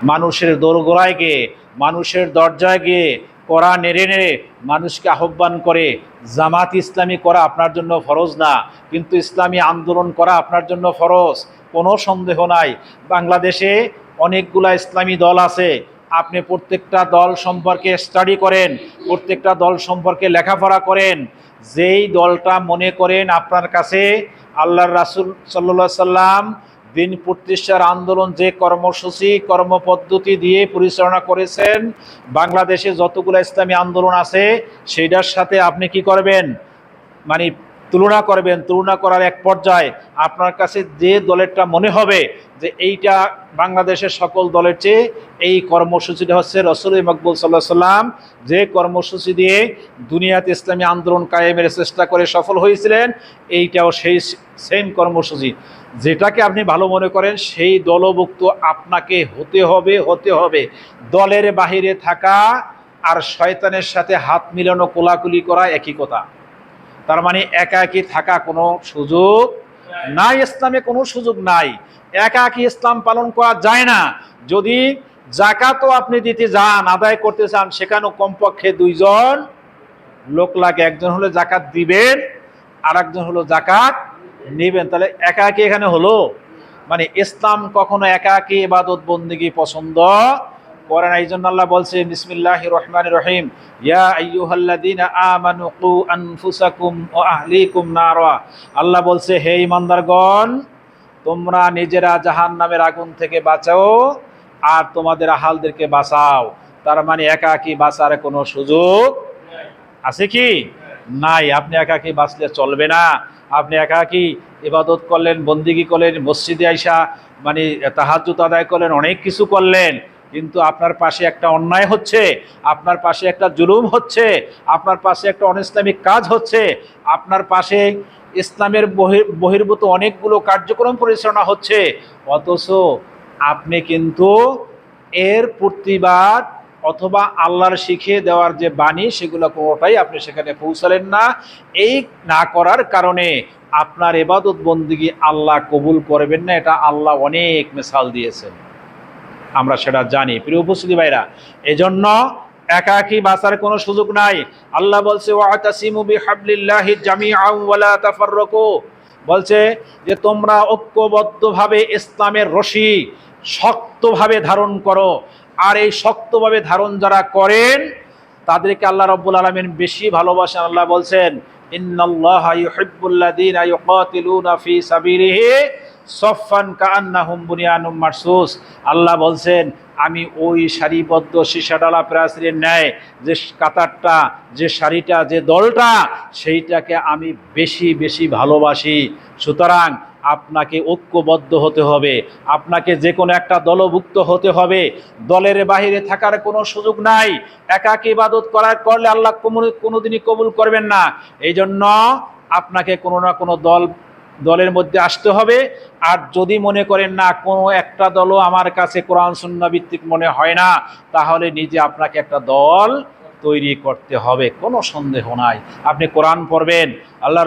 মানুষের দোরগোড়ায় গিয়ে, মানুষের দরজায় গিয়ে করা নেড়ে নেড়ে মানুষকে আহ্বান করে, জামাত ইসলামী করা আপনার জন্য ফরজ না, কিন্তু ইসলামী আন্দোলন করা আপনার জন্য ফরজ, কোনো সন্দেহ নাই। বাংলাদেশে অনেকগুলা ইসলামী দল আছে, আপনি প্রত্যেকটা দল সম্পর্কে স্টাডি করেন, প্রত্যেকটা দল সম্পর্কে লেখাপড়া করেন, যেই দলটা মনে করেন আপনার কাছে, আল্লাহর রাসুল সাল্লা সাল্লাম দিন প্রতিষ্ঠার আন্দোলন যে কর্মসূচি, কর্মপদ্ধতি দিয়ে পরিচালনা করেছেন, বাংলাদেশে যতগুলো ইসলামী আন্দোলন আছে, সেইটার সাথে আপনি কি করবেন? মানে তুলনা করবেন, তুলনা করার এক পর্যায়ে আপনার কাছে যে দলেরটা মনে হবে যে এইটা বাংলাদেশের সকল দলের চেয়ে এই কর্মসূচিটা হচ্ছে রসুল মকবুল সাল্লাহ সাল্লাম, যে কর্মসূচি দিয়ে দুনিয়াতে ইসলামী আন্দোলন কায়েমের চেষ্টা করে সফল হয়েছিলেন, এইটাও সেই সেম কর্মসূচি। যেটাকে আপনি ভালো মনে করেন, সেই দলভুক্ত আপনাকে হতে হবে হতে হবে। দলের বাহিরে থাকা আর শয়তানের সাথে হাত মিলানো কোলাকুলি করা একই কথা। তার মানে একাকী থাকা কোনো সুযোগ নাই, ইসলামে কোনো সুযোগ নাই। একাকী ইসলাম পালন করা যায় না। যদি জাকাতও আপনি দিতে যান, আদায় করতে চান, সেখানেও কমপক্ষে দুইজন লোক লাগে। একজন হলো জাকাত দিবেন আর একজন হলো জাকাত নেবেন। তাহলে একাকী এখানে হলো? মানে ইসলাম কখনো একাকী ইবাদত বন্দিগি পছন্দ করে এই জন্য আল্লাহ বলছে বিসমিল্লাহ রহমান রহিম। ইয়া আইয়ুহাল্লাযীনা আমানু কু আনফুসাকুম ওয়া আহলিকুম নারা। আল্লাহ বলছে, হে ইমানদারগণ তোমরা নিজেরা জাহান্নামের আগুন থেকে বাঁচাও আর তোমাদের আহালদেরকে বাঁচাও। তার মানে একাকী বাঁচার কোনো সুযোগ আছে কি? নাই। আপনি একাকী বাঁচলে চলবে না। আপনি একাকী ইবাদত করলেন, বন্দিগি করলেন, মসজিদে আইসা মানে তাহাজুত আদায় করলেন, অনেক কিছু করলেন। কিন্তু আপনার পাশে একটা অন্যায় হচ্ছে, আপনার পাশে একটা জুলুম হচ্ছে, আপনার পাশে একটা অনইসলামিক কাজ হচ্ছে, আপনার পাশে ইসলামের বহির, বহির্ভূত অনেকগুলো কার্যক্রম পরিচালনা হচ্ছে, অথচ আপনি কিন্তু এর প্রতিবাদ অথবা আল্লাহর শিখিয়ে দেওয়ার যে বাণী, সেগুলো কোনোটাই আপনি সেখানে পৌঁছালেন না। এই না করার কারণে আপনার এবাদত বন্দিগি আল্লাহ কবুল করবেন না, এটা আল্লাহ অনেক মিসাল দিয়েছেন। আমরা সেটা জানি। প্রিয় উপস্থিতি ভাইরা, এজন্য একাকী বাঁচার কোনো সুযোগ নাই। আল্লাহ বলছে, ওয়াতাসিমু বিহাবলিল্লাহি জামিআন ওয়ালা তাফাররাকু। বলছে যে, তোমরা ঐক্যবদ্ধভাবে ইসলামের রশি শক্তভাবে ধারণ করো। আর এই শক্তভাবে ধারণ যারা করেন, তাদেরকে আল্লাহ রব্বুল আলমিন বেশি ভালোবাসেন। আল্লাহ বলছেন, ইন্নাল্লাহা ইউহিব্বুল্লাযীনা ইউকাতিলুনা ফি সাবিলিহি। সফান কান্নাহুম বুনিয়ানুম মারসুস। আল্লাহ বলছেন, আমি ওই সারিবদ্ধ সীসাডালা প্রাচীরের ন্যায় যে কাতারটা, যে শাড়িটা যে দলটা, সেইটাকে আমি বেশি বেশি ভালোবাসি। সুতরাং আপনাকে ঐক্যবদ্ধ হতে হবে। আপনাকে যে কোনো একটা দলভুক্ত হতে হবে। দলের বাহিরে থাকার কোনো সুযোগ নাই। একাকী ইবাদত করার করলে আল্লাহ কোনো কোনোদিনই কবুল করবেন না। এই জন্য আপনাকে কোনো না কোনো দল দলের মধ্যে আসতে হবে। আর যদি মনে করেন না, কোনো একটা দলও আমার কাছে কোরআন ভিত্তিক মনে হয় না, তাহলে নিজে আপনাকে একটা দল তৈরি করতে হবে। কোনো সন্দেহ নাই। আপনি কোরআন পড়বেন, আল্লাহ